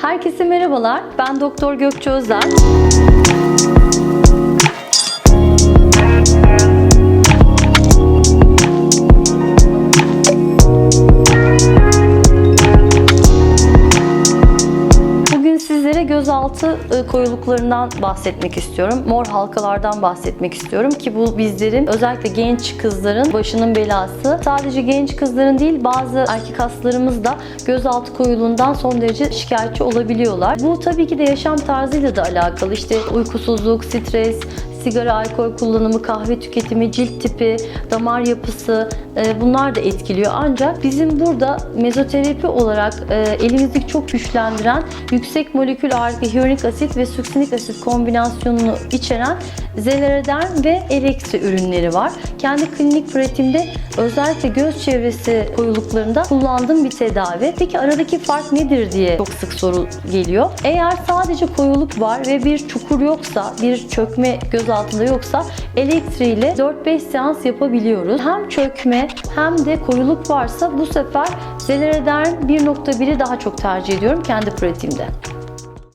Herkese merhabalar. Ben Doktor Gökçe Özel. Sizlere gözaltı e, koyuluklarından bahsetmek istiyorum. Mor halkalardan bahsetmek istiyorum ki bu bizlerin özellikle genç kızların başının belası. Sadece genç kızların değil bazı erkek hastalarımız da gözaltı koyuluğundan son derece şikayetçi olabiliyorlar. Bu tabii ki de yaşam tarzıyla da alakalı. İşte uykusuzluk, stres, sigara, alkol kullanımı, kahve tüketimi, cilt tipi, damar yapısı e, bunlar da etkiliyor. Ancak bizim burada mezoterapi olarak e, elimizi çok güçlendiren yüksek molekül ağırlıklı hyaluronik asit ve suksinik asit kombinasyonunu içeren Zelereden ve Elexi ürünleri var. Kendi klinik pratiğimde özellikle göz çevresi koyuluklarında kullandığım bir tedavi. Peki aradaki fark nedir diye çok sık soru geliyor. Eğer sadece koyuluk var ve bir çukur yoksa, bir çökme göz altında yoksa elektri ile 4-5 seans yapabiliyoruz. Hem çökme hem de koyuluk varsa bu sefer Zelereden 1.1'i daha çok tercih ediyorum kendi pratiğimde.